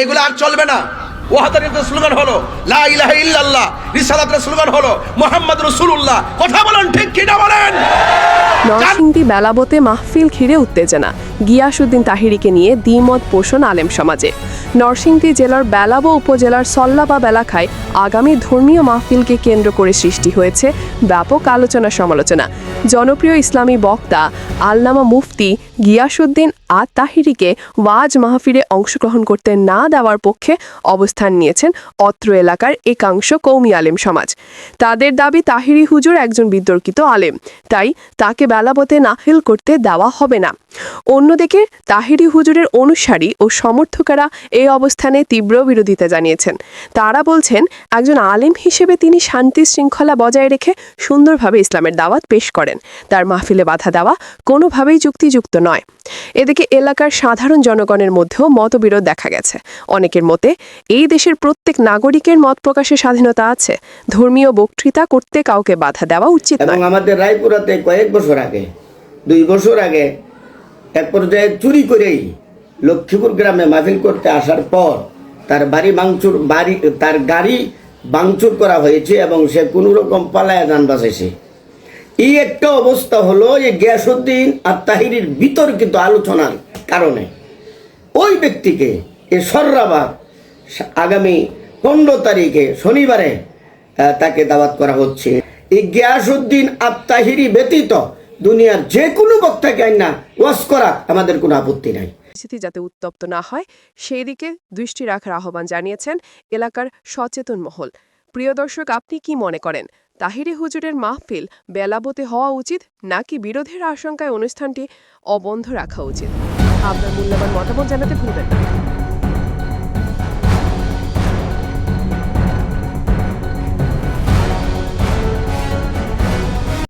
এগুলো আর চলবে না। ওয়াহাদানিয়তের স্লোগান হলো লা ইলাহা ইল্লাল্লাহ রিসালাতের স্লোগান হলো মোহাম্মদ রাসূলুল্লাহ কথা বলেন ঠিক কি না বলেন? নরসিংদী বেলাবতে মাহফিল ঘিরে উত্তেজনা। গিয়াসুদ্দিন তাহিরিকে নিয়ে দ্বিমত পোষণ আলেম সমাজে। নরসিংদী জেলার বেলাবো উপজেলার সল্লাবা বেলাখায় আগামী ধর্মীয় মাহফিলকে কেন্দ্র করে সৃষ্টি হয়েছে ব্যাপক আলোচনা সমালোচনা জনপ্রিয় ইসলামী বক্তা আল্লামা মুফতি গিয়াসুদ্দিন আর তাহিরিকে ওয়াজ মাহফিলে অংশগ্রহণ করতে না দেওয়ার পক্ষে অবস্থান নিয়েছেন অত্র এলাকার একাংশ কৌমি আলেম সমাজ। তাদের দাবি তাহিরি হুজুর একজন বিতর্কিত আলেম, তাই তাকে বেলাবতে নাহিল করতে দেওয়া হবে না। অন্যদিকে তাহিরি হুজুরের অনুসারী ও সমর্থকেরা এই অবস্থানে তীব্র বিরোধিতা জানিয়েছেন। তারা বলছেন, একজন আলেম হিসেবে তিনি শান্তি শৃঙ্খলা বজায় রেখে সুন্দরভাবে ইসলামের দাওয়াত পেশ করেন। তার মাহফিলে বাধা দেওয়া কোনোভাবেই যুক্তিযুক্ত নয়। এদিকে এলাকার সাধারণ জনগণের মধ্যেও মতবিরোধ দেখা গেছে। অনেকের মতে এই দেশের প্রত্যেক নাগরিকের মত প্রকাশের স্বাধীনতা আছে। ধর্মীয় বক্তৃতা করতে কাউকে বাধা দেওয়া উচিত এবং নয়। আমাদের রায়পুরাতে কয়েক বছর আগে দুই বছর আগে এক পর্যায়ে চুরি করেই লক্ষ্মীপুর গ্রামে মাহফিল করতে আসার পর তার বাড়ি ভাঙচুর বাড়ি তার গাড়ি ভাঙচুর করা হয়েছে এবং সে কোনো রকম পালায় যান বাঁচেছে এই একটা অবস্থা হলো যে গ্যাসুদ্দিন আর তাহিরির বিতর্কিত আলোচনার কারণে। ওই ব্যক্তিকে, এ সর্রাবার আগামী পনেরো তারিখে শনিবারে তাকে দাওয়াত করা হচ্ছে। এই গিয়াসুদ্দিন আত্মাহিরি ব্যতীত দুনিয়ার যে কোনো বক্তাকে আইন না ওয়াজ করা আমাদের কোনো আপত্তি নাই। পরিস্থিতি যাতে উত্তপ্ত না হয় সেই দিকে দৃষ্টি রাখার আহ্বান জানিয়েছেন এলাকার সচেতন মহল। প্রিয় দর্শক, আপনি কি মনে করেন? তাহিরি হুজুরের মাহফিল বেলাবতে হওয়া উচিত নাকি বিরোধের আশঙ্কায় অনুষ্ঠানটি অবন্ধ রাখা উচিত? আপনার মূল্যবান মতামত জানাতে ভুলবেন না।